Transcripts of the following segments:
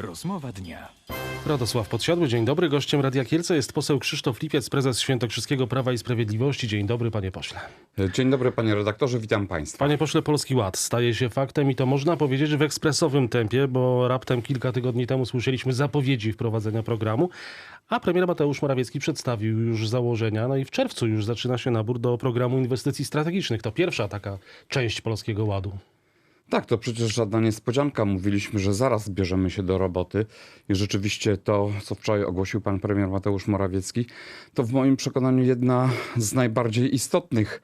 Rozmowa dnia. Radosław Podsiadły, dzień dobry. Gościem Radia Kielce jest poseł Krzysztof Lipiec, prezes Świętokrzyskiego Prawa i Sprawiedliwości. Dzień dobry, panie pośle. Dzień dobry panie redaktorze, witam państwa. Panie pośle, Polski Ład staje się faktem i to można powiedzieć w ekspresowym tempie, bo raptem kilka tygodni temu słyszeliśmy zapowiedzi wprowadzenia programu, a premier Mateusz Morawiecki przedstawił już założenia, no i w czerwcu już zaczyna się nabór do programu inwestycji strategicznych. To pierwsza taka część Polskiego Ładu. Tak, to przecież żadna niespodzianka. Mówiliśmy, że zaraz bierzemy się do roboty i rzeczywiście to, co wczoraj ogłosił pan premier Mateusz Morawiecki, to w moim przekonaniu jedna z najbardziej istotnych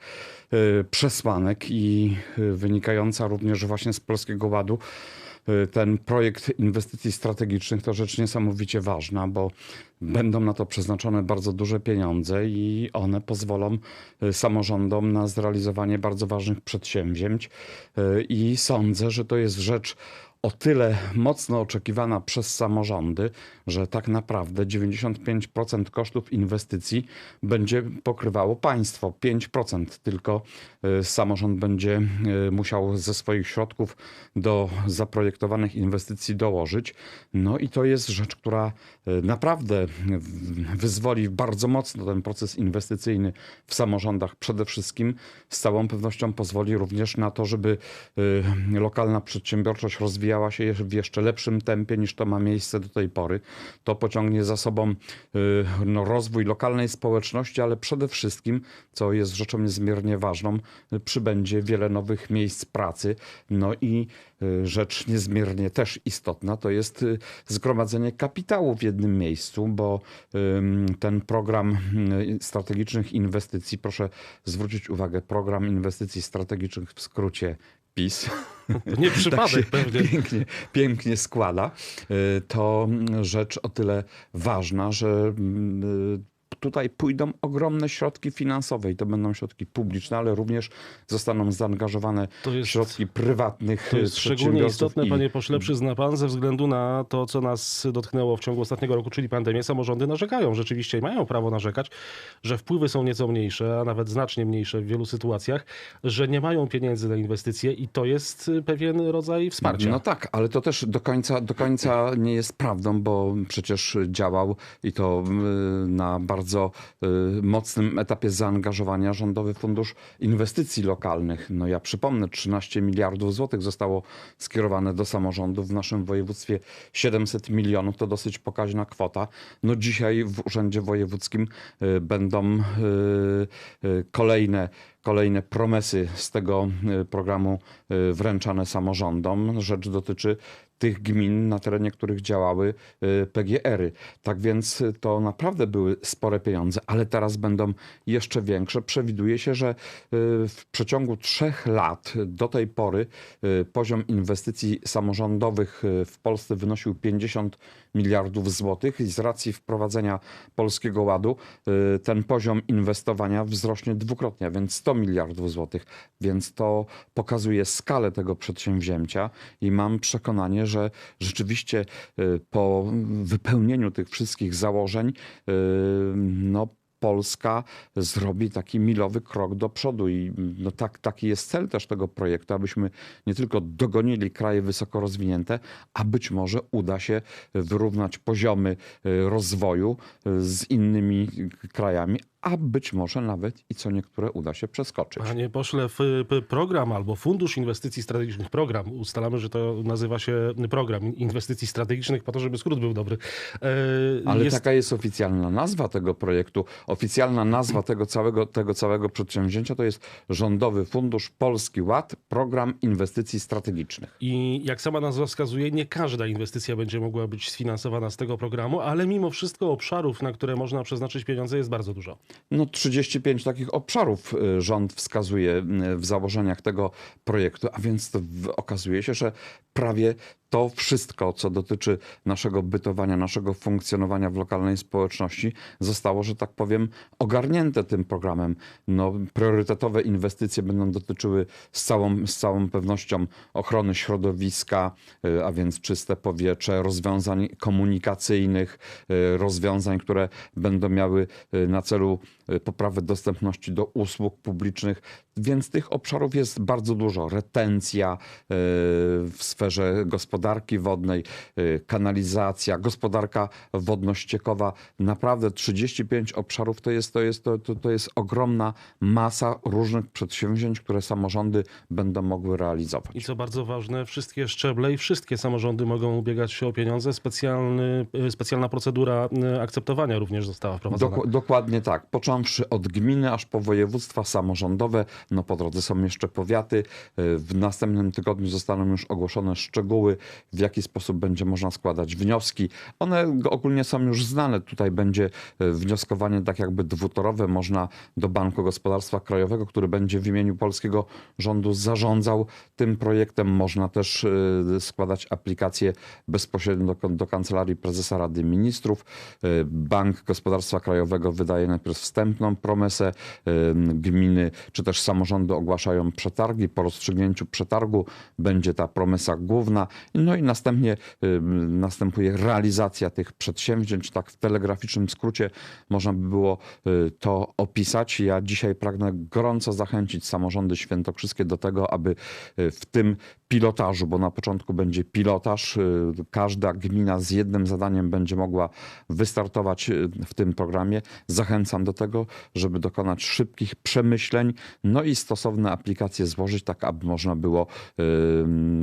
y, przesłanek i y, wynikająca również właśnie z Polskiego Ładu. Y, Ten projekt inwestycji strategicznych to rzecz niesamowicie ważna, bo będą na to przeznaczone bardzo duże pieniądze i one pozwolą y, samorządom na zrealizowanie bardzo ważnych przedsięwzięć. Y, I sądzę, że to jest rzecz o tyle mocno oczekiwana przez samorządy, że tak naprawdę 95% kosztów inwestycji będzie pokrywało państwo. 5% tylko y, samorząd będzie y, musiał ze swoich środków do zaprojektowanych inwestycji dołożyć. No i to jest rzecz, która y, naprawdę wyzwoli bardzo mocno ten proces inwestycyjny w samorządach. Przede wszystkim z całą pewnością pozwoli również na to, żeby lokalna przedsiębiorczość rozwijała się jeż- w jeszcze lepszym tempie niż to ma miejsce do tej pory. To pociągnie za sobą y, no, rozwój lokalnej społeczności, ale przede wszystkim, co jest rzeczą niezmiernie ważną, przybędzie wiele nowych miejsc pracy. No i y, rzecz niezmiernie też istotna to jest y, zgromadzenie kapitału w jednym miejscu, bo ten program strategicznych inwestycji, proszę zwrócić uwagę, program inwestycji strategicznych w skrócie PiS. To nie przypadek się pewnie. Pięknie, pięknie składa. Y, To rzecz o tyle ważna, że mm, y, tutaj pójdą ogromne środki finansowe i to będą środki publiczne, ale również zostaną zaangażowane jest- środki prywatnych To jest szczególnie istotne, i- panie pośle, przyzna pan, ze względu na to, co nas dotknęło w ciągu ostatniego roku, czyli pandemię. Samorządy narzekają rzeczywiście i mają prawo narzekać, że wpływy są nieco mniejsze, a nawet znacznie mniejsze w wielu sytuacjach, że nie mają pieniędzy na inwestycje i to jest y, pewien rodzaj wsparcia. No tak, ale to też do końca, do końca nie jest prawdą, bo przecież działał i to y, na bardzo y, mocnym etapie zaangażowania Rządowy Fundusz Inwestycji Lokalnych. No ja przypomnę, 13 miliardów złotych zostało skierowane do samorządów. W naszym województwie 700 milionów to dosyć pokaźna kwota. No dzisiaj w Urzędzie Wojewódzkim y, będą y, kolejne kolejne promesy z tego programu wręczane samorządom. Rzecz dotyczy tych gmin, na terenie których działały y, PGR-y. Tak więc y, to naprawdę były spore pieniądze, ale teraz będą jeszcze większe. Przewiduje się, że y, w przeciągu trzech lat do tej pory y, poziom inwestycji samorządowych y, w Polsce wynosił 50 miliardów złotych i z racji wprowadzenia Polskiego Ładu y, ten poziom inwestowania wzrośnie dwukrotnie, więc 100 miliardów złotych. Więc to pokazuje skalę tego przedsięwzięcia i mam przekonanie, że rzeczywiście y, po wypełnieniu tych wszystkich założeń, y, no Polska zrobi taki milowy krok do przodu i no tak, taki jest cel też tego projektu, abyśmy nie tylko dogonili kraje wysoko rozwinięte, a być może uda się wyrównać poziomy y, rozwoju y, z innymi krajami, a być może nawet i co niektóre uda się przeskoczyć. Panie pośle, program albo Fundusz Inwestycji Strategicznych, program, ustalamy, że to nazywa się program inwestycji strategicznych, po to, żeby skrót był dobry. E, Ale jest- taka jest oficjalna nazwa tego projektu. Oficjalna nazwa tego całego, tego całego przedsięwzięcia to jest Rządowy Fundusz Polski Ład, Program Inwestycji Strategicznych. I jak sama nazwa wskazuje, nie każda inwestycja będzie mogła być sfinansowana z tego programu, ale mimo wszystko obszarów, na które można przeznaczyć pieniądze jest bardzo dużo. No 35 takich obszarów y, rząd wskazuje y, w założeniach tego projektu, a więc okazuje się, że prawie to wszystko, co dotyczy naszego bytowania, naszego funkcjonowania w lokalnej społeczności, zostało, że tak powiem, ogarnięte tym programem. No, priorytetowe inwestycje będą dotyczyły z całą, z całą pewnością ochrony środowiska, y, a więc czyste powietrze, rozwiązań komunikacyjnych, y, rozwiązań, które będą miały y, na celu poprawę dostępności do usług publicznych. Więc tych obszarów jest bardzo dużo. Retencja y, w sferze gospodarki wodnej, y, kanalizacja, gospodarka wodno-ściekowa. Naprawdę 35 obszarów to jest, to jest, to, to, to jest ogromna masa różnych przedsięwzięć, które samorządy będą mogły realizować. I co bardzo ważne, wszystkie szczeble i wszystkie samorządy mogą ubiegać się o pieniądze. Specjalny, y, specjalna procedura akceptowania również została wprowadzona. Dok- dokładnie tak. Począwszy od gminy aż po województwa samorządowe, no po drodze są jeszcze powiaty. Y, W następnym tygodniu zostaną już ogłoszone szczegóły, w jaki sposób będzie można składać wnioski. One ogólnie są już znane. Tutaj będzie y, wnioskowanie tak jakby dwutorowe. Można do Banku Gospodarstwa Krajowego, który będzie w imieniu polskiego rządu zarządzał tym projektem. Można też y, składać aplikacje bezpośrednio do, do Kancelarii Prezesa Rady Ministrów. Bank Gospodarstwa Krajowego wydaje najpierw wstępną promesę. Gminy czy też samorządy ogłaszają przetargi. Po rozstrzygnięciu przetargu będzie ta promesa główna. No i następnie następuje realizacja tych przedsięwzięć. Tak w telegraficznym skrócie można by było y, to opisać. Ja dzisiaj pragnę gorąco zachęcić samorządy świętokrzyskie do tego, aby y, w tym pilotażu, bo na początku będzie pilotaż, y, każda gmina z jednym zadaniem będzie mogła wystartować w tym programie. Zachęcam do tego, żeby dokonać szybkich przemyśleń, no stosowne aplikacje złożyć, tak aby można było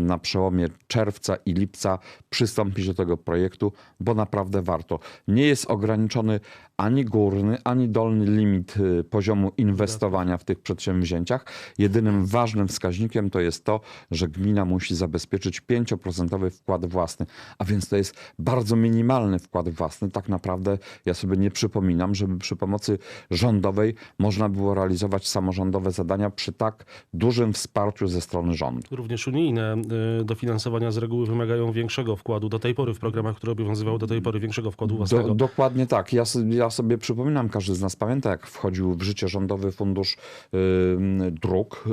na przełomie czerwca i lipca przystąpić do tego projektu, bo naprawdę warto. Nie jest ograniczony ani górny, ani dolny limit y, poziomu inwestowania w tych przedsięwzięciach. Jedynym ważnym wskaźnikiem to jest to, że gmina musi zabezpieczyć 5% wkład własny, a więc to jest bardzo minimalny wkład własny. Tak naprawdę ja sobie nie przypominam, żeby przy pomocy rządowej można było realizować samorządowe zadania przy tak dużym wsparciu ze strony rządu. Również unijne y, dofinansowania z reguły wymagają większego wkładu. Do tej pory w programach, które obowiązywały do tej pory większego wkładu własnego. Do, dokładnie tak. Ja, sobie- ja sobie przypominam, każdy z nas pamięta, jak wchodził w życie rządowy fundusz y, dróg.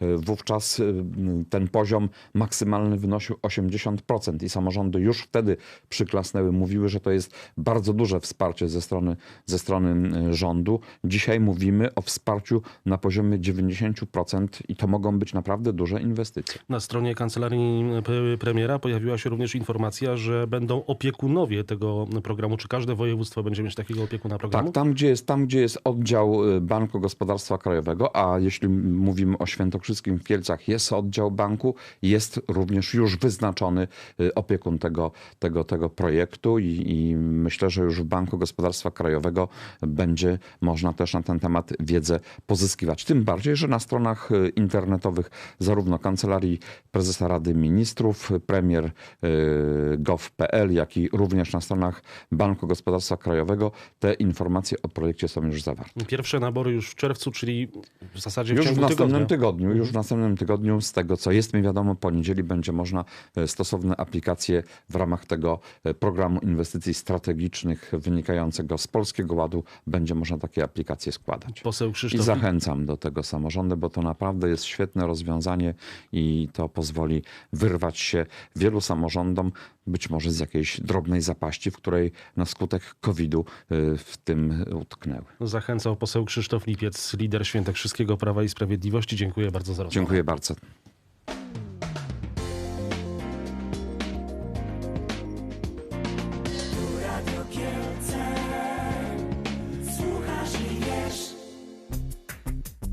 Y, y, wówczas y, ten poziom maksymalny wynosił 80% i samorządy już wtedy przyklasnęły, mówiły, że to jest bardzo duże wsparcie ze strony, ze strony rządu. Dzisiaj mówimy o wsparciu na poziomie 90% i to mogą być naprawdę duże inwestycje. Na stronie kancelarii p- premiera pojawiła się również informacja, że będą opiekunowie tego programu. Czy każde województwo będzie mieć takiego opiekuna programu? Tak, tam gdzie, jest, tam gdzie jest oddział y, Banku Gospodarstwa Krajowego, a jeśli mówimy o Świętokrzyskim w Kielcach, jest oddział banku, jest również już wyznaczony y, opiekun tego, tego, tego projektu i, i myślę, że już w Banku Gospodarstwa Krajowego będzie można też na ten temat wiedzę pozyskiwać. Tym bardziej, że na stronach y, internetowych zarówno Kancelarii Prezesa Rady Ministrów, premier y, gov.pl, jak i również na stronach Banku Gospodarstwa Krajowego te informacje o projekcie są już zawarte. Pierwsze nabory już w czerwcu, czyli w zasadzie w Już w następnym tygodnia. tygodniu, już w następnym tygodniu, z tego co jest mi wiadomo, po niedzieli będzie można e, stosowne aplikacje w ramach tego programu inwestycji strategicznych wynikającego z Polskiego Ładu, będzie można takie aplikacje składać. Poseł I Krzysztof zachęcam do tego samorządy, bo to naprawdę jest świetne rozwiązanie i to pozwoli wyrwać się wielu samorządom, być może z jakiejś drobnej zapaści, w której na skutek COVID-u y, w tym utknęły. zachęcał poseł Krzysztof Lipiec, lider Świętokrzyskiego Prawa i Sprawiedliwości. Dziękuję bardzo za rozmowę. Dziękuję bardzo.